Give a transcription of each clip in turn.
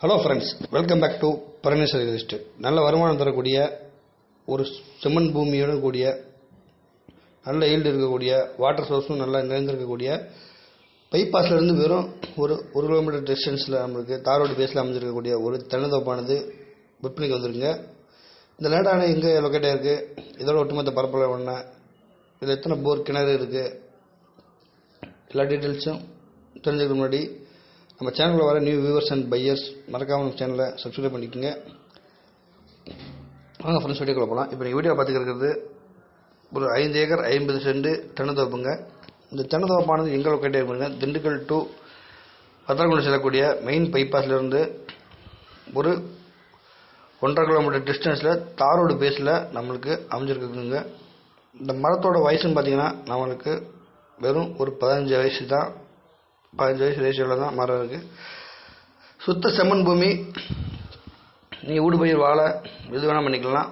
Hello friends welcome back to Parameswari list நல்ல வருமானம் தரக்கூடிய ஒரு செம்மண் பூமியோட கூடிய நல்ல ஈல்டு இருக்கக்கூடிய வாட்டர் சோர்ஸும் நல்லா நிறைந்திருக்கக்கூடிய பைபாஸ்லேருந்து இருந்து வெறும் ஒரு ஒரு கிலோமீட்டர் டிஸ்டன்ஸில் நம்மளுக்கு தார் ரோடு பேஸில் அமைஞ்சிருக்கக்கூடிய ஒரு தென்னந்தோப்பானது விற்பனைக்கு வந்துருங்க இந்த லேண்டான எங்கே லொக்கேட் இருக்குது இதோட ஒட்டுமொத்த பரப்பளவு என்ன? இதில் எத்தனை போர் கிணறு இருக்குது எல்லா டீட்டெயில்ஸும் தெரிஞ்சுக்க முன்னாடி நம்ம சேனலில் வர நியூ வியூவர்ஸ் அண்ட் பையர்ஸ் மறக்காம நம்ம சேனலை சப்ஸ்கிரைப் பண்ணிக்கோங்க. வாங்க ஃப்ரெண்ட்ஸ் வீடியோக்குள்ள போகலாம் இப்போ நீங்கள் வீடியோ பார்த்துக்கிறது ஒரு ஐந்து ஏக்கர் ஐம்பது சென்ட் தென்னந்தோப்புங்க. இந்த தென்னந்தோப்பானது எங்கே லொக்கேட்டே இருக்குங்க? திண்டுக்கல் டு பத்திரகுண்டு செல்லக்கூடிய மெயின் பைபாஸ்லேருந்து ஒரு ஒன்றரை கிலோமீட்டர் டிஸ்டன்ஸில் தாரோடு பேஸில் நம்மளுக்கு அமைஞ்சிருக்குங்க. இந்த மரத்தோட வயசுன்னு பார்த்தீங்கன்னா நம்மளுக்கு வெறும் ஒரு பதினஞ்சு வயசு தான். பதினஞ்சு வயசு ரேஷியோவில் தான் மரம் இருக்குது சுத்த செம்மண் பூமி. நீங்கள் ஊடு பயிர் வாழை எது வேணால் பண்ணிக்கலாம்.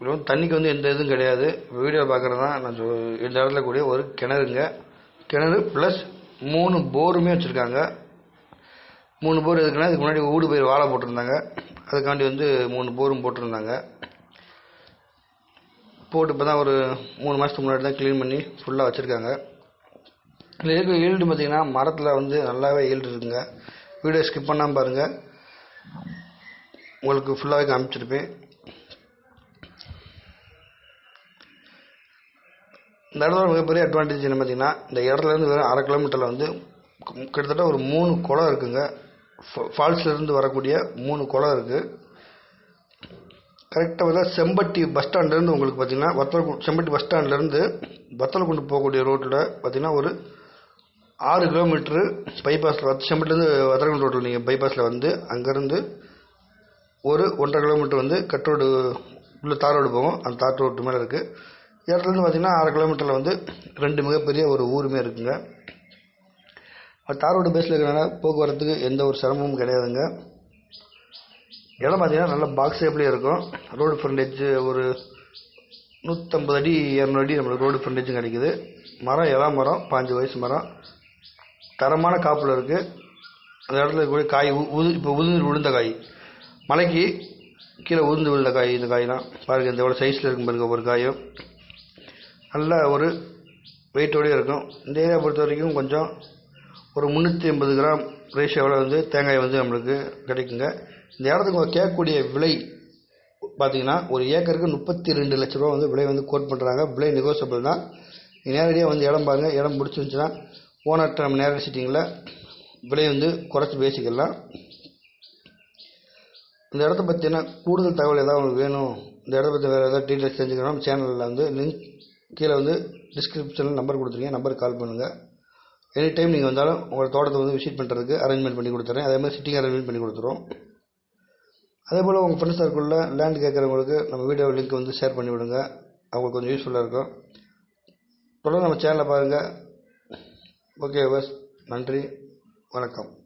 இது தண்ணிக்கு வந்து எந்த இதுவும் கிடையாது. வீடியோ பார்க்குறது தான் நான் இந்த இடத்துல கூடிய ஒரு கிணறுங்க. கிணறு ப்ளஸ் மூணு போருமே வச்சுருக்காங்க. மூணு போர் எதுக்குன்னா இதுக்கு முன்னாடி ஊடு பயிர் வாழை போட்டிருந்தாங்க. அதுக்காண்டி வந்து மூணு போரும் போட்டிருந்தாங்க. போட்டு இப்போ தான் ஒரு மூணு மாதத்துக்கு முன்னாடி தான் க்ளீன் பண்ணி ஃபுல்லாக வச்சுருக்காங்க. இதில் இருக்க ஈல்டு பார்த்திங்கன்னா மரத்தில் வந்து நல்லாவே ஈல்டு இருக்குங்க வீடியோ ஸ்கிப் பண்ணாமல் பாருங்கள் உங்களுக்கு ஃபுல்லாகவே காமிச்சிருப்பேன். இந்த இடத்துல மிகப்பெரிய அட்வான்டேஜ் என்ன பார்த்திங்கன்னா இந்த இடத்துலேருந்து வெறும் அரை கிலோமீட்டரில் வந்து கிட்டத்தட்ட ஒரு மூணு குளம் இருக்குங்க. ஃபால்ஸ்லேருந்து வரக்கூடிய மூணு குளம் இருக்குது கரெக்டாக பார்த்தா செம்பட்டி பஸ் ஸ்டாண்ட்லேருந்து உங்களுக்கு பார்த்திங்கன்னா வத்தல் செம்பட்டி பஸ் ஸ்டாண்ட்லேருந்து வத்தலக்குண்டு போகக்கூடிய ரோட்டில் பார்த்திங்கன்னா ஒரு ஆறு கிலோமீட்ரு பைபாஸில் செம்பட்டிலேருந்து வத்தலக்குண்டு ரோட்டில் நீங்கள் பைபாஸில் வந்து அங்கேருந்து ஒரு ஒன்றரை கிலோமீட்ரு வந்து கட் ரோடு உள்ள தார் ரோடு போகும். அந்த தார் ரோட்டு மேலே இருக்குது இடத்துலேருந்து பார்த்தீங்கன்னா ஆறு கிலோமீட்டரில் வந்து ரெண்டு மிகப்பெரிய ஒரு ஊருமே இருக்குங்க. அது தார் ரோடு பேஸில் இருக்கிறனால போக்குவரத்துக்கு எந்த ஒரு சிரமமும் கிடையாதுங்க. இடம் பார்த்தீங்கன்னா நல்ல பாக்ஸ் ஷேப்லேயே இருக்கும். ரோடு ஃப்ரண்டேஜ் ஒரு நூற்றம்பது அடி இரநூறு அடி நம்மளுக்கு ரோடு ஃப்ரண்டேஜும் கிடைக்குது. மரம் இலா மரம் பாஞ்சு வயசு மரம். தரமான காப்பில் இருக்குது அந்த இடத்துல இருக்கக்கூடிய காய் உ- உது இப்போ உதிர்ந்து விழுந்த காய். மலைக்கு கீழே உதிர்ந்து விழுந்த காய் இந்த காய்லாம் பாருங்கள் இந்த எவ்வளோ சைஸில் இருக்கும் பாருங்கள் ஒவ்வொரு காயும். நல்ல ஒரு வெயிட்டோடய இருக்கும். இந்த ஏரியா பொறுத்த வரைக்கும் கொஞ்சம் ஒரு முந்நூற்றி ஐம்பது கிராம் ரேஷியோவில் வந்து தேங்காய் வந்து நம்மளுக்கு கிடைக்குங்க. இந்த இடத்துக்கு கேட்கக்கூடிய விலை பார்த்தீங்கன்னா ஒரு ஏக்கருக்கு முப்பத்தி ரெண்டு லட்ச ரூபா வந்து விலை வந்து கோட் பண்ணுறாங்க விலை நெகோசியபிள் தான். நீங்கள் நேரடியாக வந்து இடம் பாருங்கள் இடம் பிடிச்சிருந்துச்சுன்னா ஓனர்கிட்ட நம்ம நேரடி சிட்டிங்கில் விலை வந்து குறைச்சி பேசிக்கலாம். இந்த இடத்த பற்றின கூடுதல் தகவல் ஏதாவது உங்களுக்கு வேணும் இந்த இடத்த பற்றி வேறு ஏதாவது டீட்டெயில்ஸ் தெரிஞ்சுக்கணும் சேனலில் வந்து லிங்க் கீழே வந்து டிஸ்கிரிப்ஷனில் நம்பர் கொடுத்துருக்கீங்க நம்பருக்கு கால் பண்ணுங்கள் எனி டைம் நீங்கள் வந்தாலும் உங்களோட தோட்டத்தை வந்து விசிட் பண்ணுறதுக்கு அரேஞ்ச்மெண்ட் பண்ணி கொடுத்துறேன். அதே மாதிரி சிட்டிங் அரேஞ்ச்மெண்ட் பண்ணி கொடுத்துருவோம். அதே போல் உங்கள் ஃப்ரெண்ட்ஸ் சர்க்கிளில் லேண்ட் கேட்குறவங்களுக்கு நம்ம வீடியோ லிங்க் வந்து ஷேர் பண்ணி விடுங்க அவங்களுக்கு கொஞ்சம் யூஸ்ஃபுல்லாக இருக்கும். தொடர்ந்து நம்ம சேனலை பாருங்கள் ஓகே பஸ் நன்றி வணக்கம்.